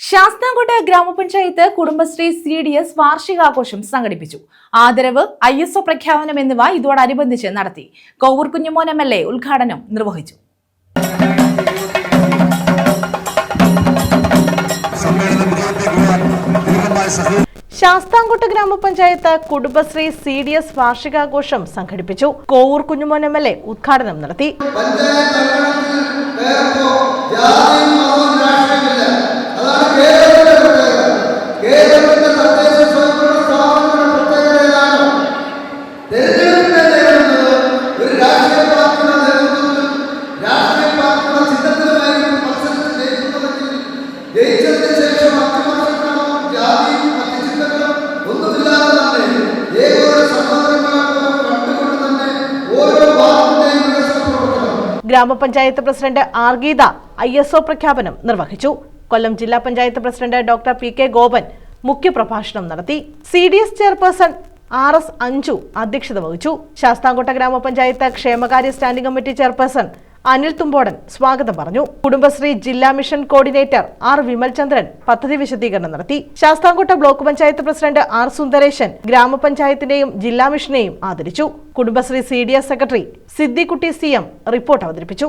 ശാസ്താംകോട്ട ഗ്രാമപഞ്ചായത്ത് Kudumbashree C D S വാർഷികാഘോഷം സംഘടിപ്പിച്ചു. ആദരവ് ഐ എസ് ഒ പ്രഖ്യാപനം എന്നിവ ഇതോടനുബന്ധിച്ച് നടത്തി. Kovoor Kunjumon M L A ഉദ്ഘാടനം നിർവഹിച്ചു. ശാസ്താംകോട്ട ഗ്രാമപഞ്ചായത്ത് കുടുംബശ്രീ സി ഡി എസ് വാർഷികാഘോഷം സംഘടിപ്പിച്ചു. Kovoor Kunjumon M L A ഉദ്ഘാടനം നടത്തി. ഗ്രാമപഞ്ചായത്ത് president R Geetha I S O പ്രഖ്യാപനം നിർവഹിച്ചു. കൊല്ലം ജില്ലാ panchayat president doctor P K Gopan മുഖ്യപ്രഭാഷണം നടത്തി. C D S chairperson R S Anju അധ്യക്ഷത വഹിച്ചു. ശാസ്താംകോട്ട ഗ്രാമപഞ്ചായത്ത് ക്ഷേമകാര്യ standing committee chairperson Anil Thumpodan സ്വാഗതം പറഞ്ഞു. കുടുംബശ്രീ ജില്ലാ മിഷൻ കോർഡിനേറ്റർ ആർ വിമൽചന്ദ്രൻ പദ്ധതി വിശദീകരണം നടത്തി. Sasthamkotta block panchayat president R Sundaresan ഗ്രാമപഞ്ചായത്തിന്റെയും ജില്ലാ മിഷനെയും ആദരിച്ചു. Kudumbashree C secretary Siddikutty C report അവതരിപ്പിച്ചു.